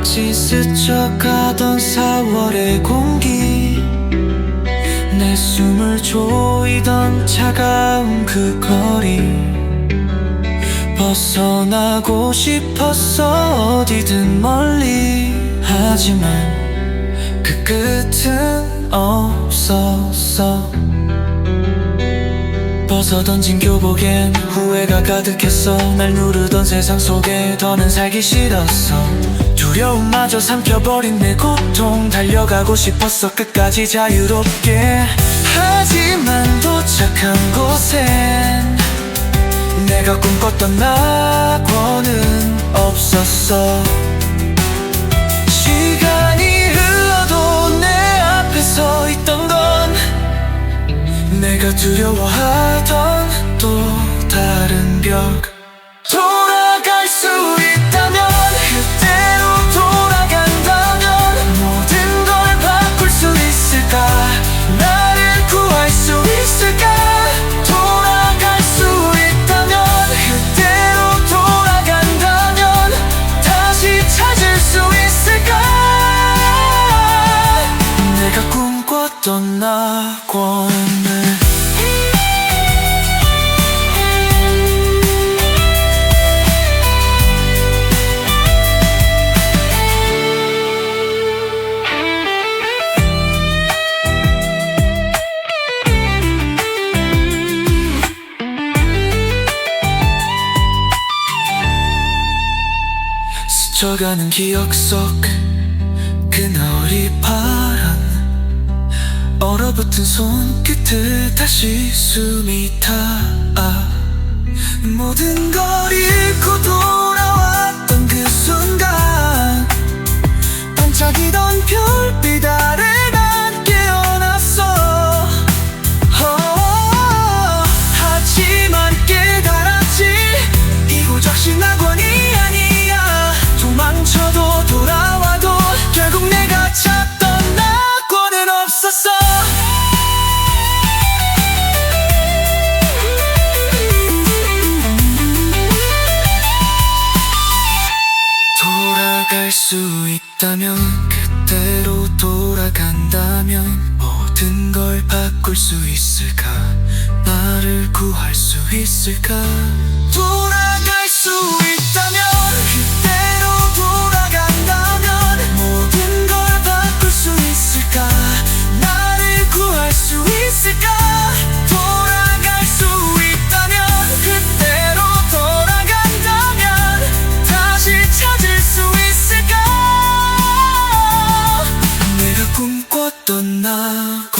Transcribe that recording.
꽃이 스쳐가던 4월의 공기. 내 숨을 조이던 차가운 그 거리. 벗어나고 싶었어 어디든 멀리. 하지만 그 끝은 없었어 벗어던진 교복엔 후회가 가득했어. 날 누르던 세상 속에 더는 살기 싫었어 두려움마저 삼켜버린 내 고통. 달려가고 싶었어 끝까지 자유롭게. 하지만 도착한 곳엔 내가 꿈꿨던 낙원은 없었어. 시간이 흘러도 내 앞에 서 있던 건 내가 두려워하던 또 다른 벽 꿈꿨던 낙원을 스쳐가는 기억 속 그나울이 파란 얼어붙은 손끝을 다시 숨이 타. 모든 걸잃 갈 수 있다면 그때로 돌아간다면 모든 걸 바꿀 수 있을까? 나를 구할 수 있을까? 돌아갈 수 꿈꿨던 낙